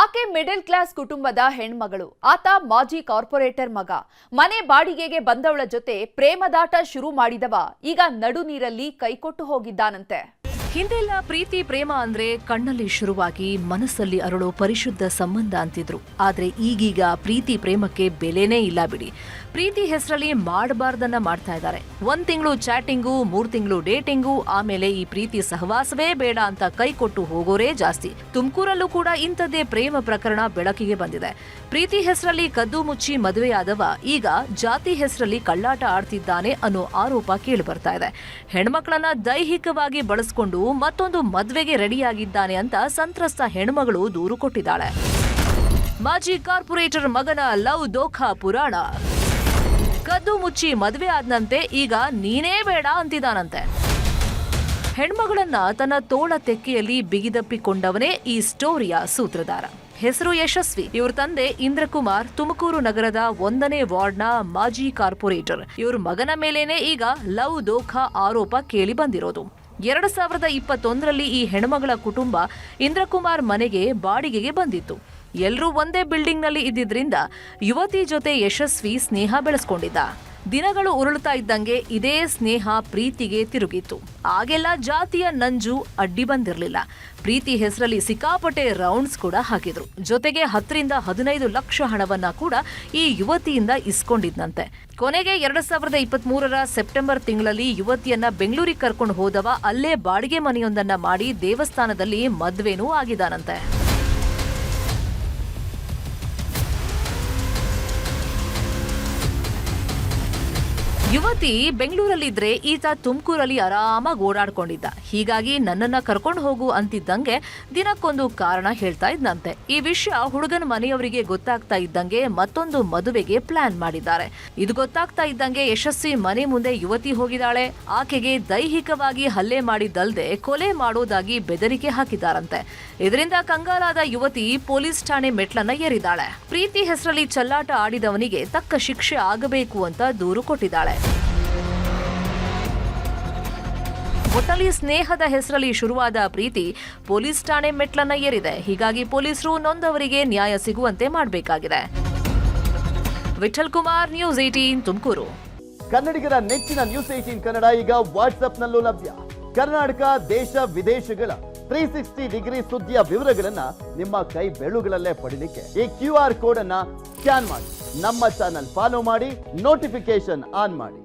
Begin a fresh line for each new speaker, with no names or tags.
ಆಕೆ middle class ಕುಟುಂಬದ ಹೆಣ್ಮಗಳು. ಆತ ಮಾಜಿ ಕಾರ್ಪೊರೇಟರ್ ಮಗ. ಮನೆ ಬಾಡಿಗೆಗೆ ಬಂದವಳ ಜೊತೆ ಪ್ರೇಮದಾಟ ಶುರು ಮಾಡಿದವ. ಈಗ ನಡು ನೀರಲ್ಲಿ ಕೈಕೊಟ್ಟು ಹೋಗಿದ್ದಾನಂತೆ.
ಹಿಂದೆಲ್ಲ ಪ್ರೀತಿ, ಪ್ರೇಮ ಅಂದ್ರೆ ಕಣ್ಣಲ್ಲಿ ಶುರುವಾಗಿ ಮನಸ್ಸಲ್ಲಿ ಅರಳೋ ಪರಿಶುದ್ಧ ಸಂಬಂಧ ಅಂತಿದ್ರು. ಆದ್ರೆ ಈಗೀಗ ಪ್ರೀತಿ, ಪ್ರೇಮಕ್ಕೆ ಬೆಲೆನೇ ಇಲ್ಲ ಬಿಡಿ. ಪ್ರೀತಿ ಹೆಸರಲ್ಲಿ ಮಾಡಬಾರ್ದನ್ನ ಮಾಡ್ತಾ ಇದ್ದಾರೆ. ಒಂದ್ ತಿಂಗಳು ಚಾಟಿಂಗು, ಮೂರ್ ತಿಂಗಳು ಡೇಟಿಂಗು, ಆಮೇಲೆ ಈ ಪ್ರೀತಿ ಸಹವಾಸವೇ ಬೇಡ ಅಂತ ಕೈ ಕೊಟ್ಟು ಹೋಗೋರೇ ಜಾಸ್ತಿ. ತುಮಕೂರಲ್ಲೂ ಕೂಡ ಇಂಥದ್ದೇ ಪ್ರೇಮ ಪ್ರಕರಣ ಬೆಳಕಿಗೆ ಬಂದಿದೆ. ಪ್ರೀತಿ ಹೆಸರಲ್ಲಿ ಕದ್ದು ಮುಚ್ಚಿ ಮದುವೆಯಾದವ ಈಗ ಜಾತಿ ಹೆಸರಲ್ಲಿ ಕಳ್ಳಾಟ ಆಡ್ತಿದ್ದಾನೆ ಅನ್ನೋ ಆರೋಪ ಕೇಳಿ ಬರ್ತಾ ಇದೆ. ಹೆಣ್ಮಕ್ಳನ್ನ ದೈಹಿಕವಾಗಿ ಬಳಸ್ಕೊಂಡು ಮತ್ತೊಂದು ಮದ್ವೆಗೆ ರೆಡಿಯಾಗಿದ್ದಾನೆ ಅಂತ ಸಂತ್ರಸ್ತ ಹೆಣ್ಮಗಳು ದೂರು ಕೊಟ್ಟಿದ್ದಾಳೆ. ಮಾಜಿ ಕಾರ್ಪೊರೇಟರ್ ಮಗನ ಲವ್ ದೋಖಾ ಪುರಾಣ. ಕದ್ದು ಮುಚ್ಚಿ ಮದುವೆ ಆದ್ನಂತೆ ಈಗ ನೀನೇ ಬೇಡ ಅಂತಿದ್ದಾನಂತೆ. ಹೆಣ್ಮಗಳನ್ನ ತನ್ನ ತೋಳ ತೆಕ್ಕೆಯಲ್ಲಿ ಬಿಗಿದಪ್ಪಿಕೊಂಡವನೇ ಈ ಸ್ಟೋರಿಯ ಸೂತ್ರಧಾರ. ಹೆಸರು ಯಶಸ್ವಿ. ಇವ್ರ ತಂದೆ ಇಂದ್ರಕುಮಾರ್, ತುಮಕೂರು ನಗರದ ಒಂದನೇ ವಾರ್ಡ್ನ ಮಾಜಿ ಕಾರ್ಪೊರೇಟರ್. ಇವ್ರ ಮಗನ ಮೇಲೇನೆ ಈಗ ಲವ್ ದೋಖಾ ಆರೋಪ ಕೇಳಿ ಬಂದಿರೋದು. ಎರಡು ಸಾವಿರದ ಇಪ್ಪತ್ತೊಂದರಲ್ಲಿ ಈ ಹೆಣ್ಮಗಳ ಕುಟುಂಬ ಇಂದ್ರಕುಮಾರ್ ಮನೆಗೆ ಬಾಡಿಗೆಗೆ ಬಂದಿತ್ತು. ಎಲ್ಲರೂ ಒಂದೇ ಬಿಲ್ಡಿಂಗ್ನಲ್ಲಿ ಇದ್ದಿದ್ದರಿಂದ ಯುವತಿ ಜೊತೆ ಯಶಸ್ವಿ ಸ್ನೇಹ ಬೆಳೆಸ್ಕೊಂಡಿದ್ದ. ದಿನಗಳು ಉರುಳುತ್ತಾ ಇದ್ದಂಗೆ ಇದೇ ಸ್ನೇಹ ಪ್ರೀತಿಗೆ ತಿರುಗಿತ್ತು. ಆಗೆಲ್ಲ ಜಾತಿಯ ನಂಜು ಅಡ್ಡಿ ಬಂದಿರಲಿಲ್ಲ. ಪ್ರೀತಿ ಹೆಸರಲ್ಲಿ ಸಿಕ್ಕಾಪಟ್ಟೆ ರೌಂಡ್ಸ್ ಕೂಡ ಹಾಕಿದ್ರು. ಜೊತೆಗೆ ಹತ್ತರಿಂದ ಹದಿನೈದು ಲಕ್ಷ ಹಣವನ್ನ ಕೂಡ ಈ ಯುವತಿಯಿಂದ ಇಸ್ಕೊಂಡಿದ್ನಂತೆ. ಕೊನೆಗೆ ಎರಡ್ ಸಾವಿರದ ಇಪ್ಪತ್ತ್ ಮೂರರ ಸೆಪ್ಟೆಂಬರ್ ತಿಂಗಳಲ್ಲಿ ಯುವತಿಯನ್ನ ಬೆಂಗಳೂರಿಗೆ ಕರ್ಕೊಂಡು ಹೋದವ ಅಲ್ಲೇ ಬಾಡಿಗೆ ಮನೆಯೊಂದನ್ನ ಮಾಡಿ ದೇವಸ್ಥಾನದಲ್ಲಿ ಮದ್ವೆನೂ ಆಗಿದಾನಂತೆ ಯುವತಿ ಬೆಂಗಳೂರಲ್ಲಿದ್ರೆ ಈತ ತುಮಕೂರಲ್ಲಿ ಆರಾಮಾಗಿ ಓಡಾಡ್ಕೊಂಡಿದ್ದ. ಹೀಗಾಗಿ ನನ್ನನ್ನ ಕರ್ಕೊಂಡು ಹೋಗು ಅಂತಿದ್ದಂಗೆ ದಿನಕ್ಕೊಂದು ಕಾರಣ ಹೇಳ್ತಾ ಇದ್ದಂತೆ ಈ ವಿಷಯ ಹುಡುಗನ ಮನೆಯವರಿಗೆ ಗೊತ್ತಾಗ್ತಾ ಇದ್ದಂಗೆ ಮತ್ತೊಂದು ಮದುವೆಗೆ ಪ್ಲಾನ್ ಮಾಡಿದ್ದಾರೆ. ಇದು ಗೊತ್ತಾಗ್ತಾ ಇದ್ದಂಗೆ ಯಶಸ್ವಿ ಮನೆ ಮುಂದೆ ಯುವತಿ ಹೋಗಿದ್ದಾಳೆ. ಆಕೆಗೆ ದೈಹಿಕವಾಗಿ ಹಲ್ಲೆ ಮಾಡಿದ್ದಲ್ಲದೆ ಕೊಲೆ ಮಾಡೋದಾಗಿ ಬೆದರಿಕೆ ಹಾಕಿದ್ದಾರಂತೆ. ಇದರಿಂದ ಕಂಗಾಲಾದ ಯುವತಿ ಪೊಲೀಸ್ ಠಾಣೆ ಮೆಟ್ಲನ್ನ ಏರಿದ್ದಾಳೆ. ಪ್ರೀತಿ ಹೆಸರಲ್ಲಿ ಚಲ್ಲಾಟ ಆಡಿದವನಿಗೆ ತಕ್ಕ ಶಿಕ್ಷೆ ಆಗಬೇಕು ಅಂತ ದೂರು ಕೊಟ್ಟಿದ್ದಾಳೆ. ಒಟ್ಟಲ್ಲಿ ಸ್ನೇಹದ ಹೆಸರಲ್ಲಿ ಶುರುವಾದ ಪ್ರೀತಿ ಪೊಲೀಸ್ ಠಾಣೆ ಮೆಟ್ಲನ್ನ ಏರಿದೆ. ಹೀಗಾಗಿ ಪೊಲೀಸರು ನೊಂದವರಿಗೆ ನ್ಯಾಯ ಸಿಗುವಂತೆ ಮಾಡಬೇಕಾಗಿದೆ. Vittal Kumar news eighteen Tumakuru.
ಕನ್ನಡಿಗರ ನೆಚ್ಚಿನ ನ್ಯೂಸ್ ಏಟೀನ್ ಕನ್ನಡ ಈಗ ವಾಟ್ಸ್ಆಪ್ನಲ್ಲೂ ಲಭ್ಯ. ಕರ್ನಾಟಕ, ದೇಶ, ವಿದೇಶಗಳ ತ್ರೀ ಸಿಕ್ಸ್ಟಿ ಡಿಗ್ರಿ ಸುದ್ದಿಯ ವಿವರಗಳನ್ನ ನಿಮ್ಮ ಕೈ ಬೆಳುಗಳಲ್ಲೇ ಪಡಿಲಿಕ್ಕೆ ಈ ಕ್ಯೂ ಆರ್ ಕೋಡ್ ಅನ್ನ ಸ್ಕ್ಯಾನ್ ಮಾಡಿ. ನಮ್ಮ ಚಾನಲ್ ಫಾಲೋ ಮಾಡಿ ನೋಟಿಫಿಕೇಶನ್ ಆನ್ ಮಾಡಿ.